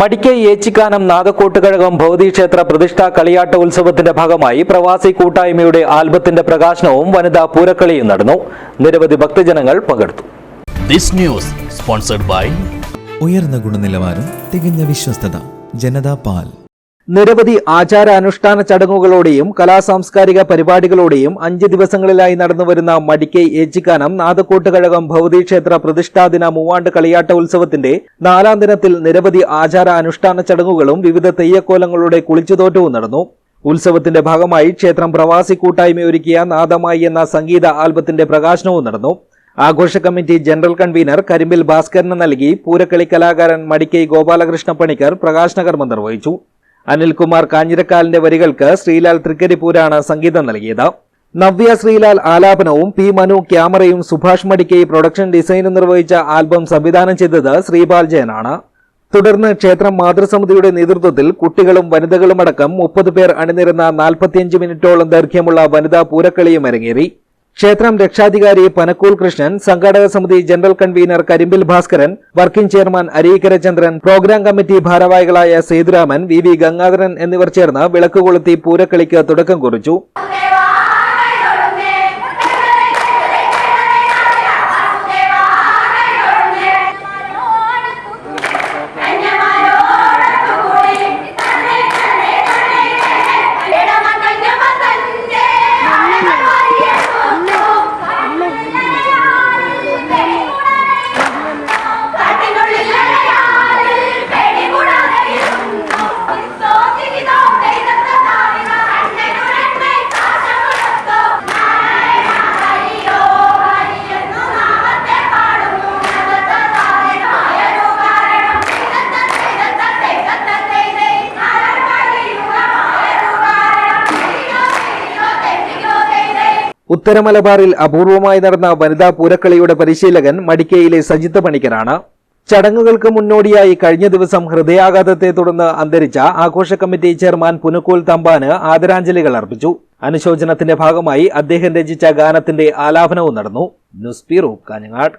മടിക്കൈ ഏച്ചിക്കാനം നാദക്കോട്ടുകഴകം ഭൗതിക്ഷേത്ര പ്രതിഷ്ഠാ കളിയാട്ട ഉത്സവത്തിന്റെ ഭാഗമായി പ്രവാസി കൂട്ടായ്മയുടെ ആൽബത്തിന്റെ പ്രകാശനവും വനിതാ പൂരക്കളിയും നടന്നു. നിരവധി ഭക്തജനങ്ങൾ പങ്കെടുത്തു. This news sponsored by ഉയർന്ന ഗുണനിലവാരം തികഞ്ഞ വിശ്വസ്തത ജനതാ പാൽ. നിരവധി ആചാരാനുഷ്ഠാന ചടങ്ങുകളോടെയും കലാസാംസ്കാരിക പരിപാടികളോടെയും അഞ്ച് ദിവസങ്ങളിലായി നടന്നുവരുന്ന മടിക്കൈ ഏച്ചിക്കാനം ക്ഷേത്ര ഭൗതിക്ഷേത്ര പ്രതിഷ്ഠാദിന മൂവാണ്ട് കളിയാട്ട ഉത്സവത്തിന്റെ നാലാം ദിനത്തിൽ നിരവധി ആചാര അനുഷ്ഠാന ചടങ്ങുകളും വിവിധ തെയ്യക്കോലങ്ങളുടെ കുളിച്ചുതോറ്റവും നടന്നു. ഉത്സവത്തിന്റെ ഭാഗമായി ക്ഷേത്രം പ്രവാസി കൂട്ടായ്മയൊരുക്കിയ നാദമായി എന്ന സംഗീത ആൽബത്തിന്റെ പ്രകാശനവും നടന്നു. ആഘോഷ കമ്മിറ്റി ജനറൽ കൺവീനർ കരിമ്പിൽ ഭാസ്കരന് നൽകി പൂരക്കളി കലാകാരൻ മടിക്കൈ ഗോപാലകൃഷ്ണ പണിക്കർ പ്രകാശന കർമ്മം നിർവഹിച്ചു. അനിൽകുമാർ കാഞ്ഞിരക്കാലിന്റെ വരികൾക്ക് ശ്രീലാൽ തൃക്കരിപ്പൂരാണ് സംഗീതം നൽകിയത്. നവ്യ ശ്രീലാൽ ആലാപനവും പി മനു ക്യാമറയും സുഭാഷ് മടിക്കൈ പ്രൊഡക്ഷൻ ഡിസൈനും നിർവഹിച്ച ആൽബം സംവിധാനം ചെയ്തത് ശ്രീപാൽ ജയനാണ്. തുടർന്ന് ക്ഷേത്രം മാതൃസമിതിയുടെ നേതൃത്വത്തിൽ കുട്ടികളും വനിതകളുമടക്കം മുപ്പത് പേർ അണിനിരുന്ന നാൽപ്പത്തിയഞ്ച് മിനിറ്റോളം ദൈർഘ്യമുള്ള വനിതാ പൂരക്കളിയും അരങ്ങേറി. ക്ഷേത്രം രക്ഷാധികാരി പനക്കൂൾ കൃഷ്ണൻ സംഘാടക സമിതി general convener Karimbil Bhaskaran working chairman Areekkara Chandran programme committee ഭാരവാഹികളായ സേതുരാമൻ വി വി ഗംഗാധരൻ എന്നിവർ ചേർന്ന് വിളക്ക് കൊളുത്തി പൂരക്കളിക്ക് തുടക്കം കുറിച്ചു. ഉത്തര മലബാറിൽ അപൂർവമായി നടന്ന വനിതാ പൂരക്കളിയുടെ പരിശീലകൻ മടിക്കയിലെ സജിത്ത് പണിക്കരാണ്. ചടങ്ങുകൾക്ക് മുന്നോടിയായി കഴിഞ്ഞ ദിവസം ഹൃദയാഘാതത്തെ തുടർന്ന് അന്തരിച്ച ആഘോഷ കമ്മിറ്റി ചെയർമാൻ പുനക്കോൽ തമ്പാന് ആദരാഞ്ജലികൾ അർപ്പിച്ചു. അനുശോചനത്തിന്റെ ഭാഗമായി അദ്ദേഹം രചിച്ച ഗാനത്തിന്റെ ആലാപനവും നടന്നു. News bureau Kanhangad.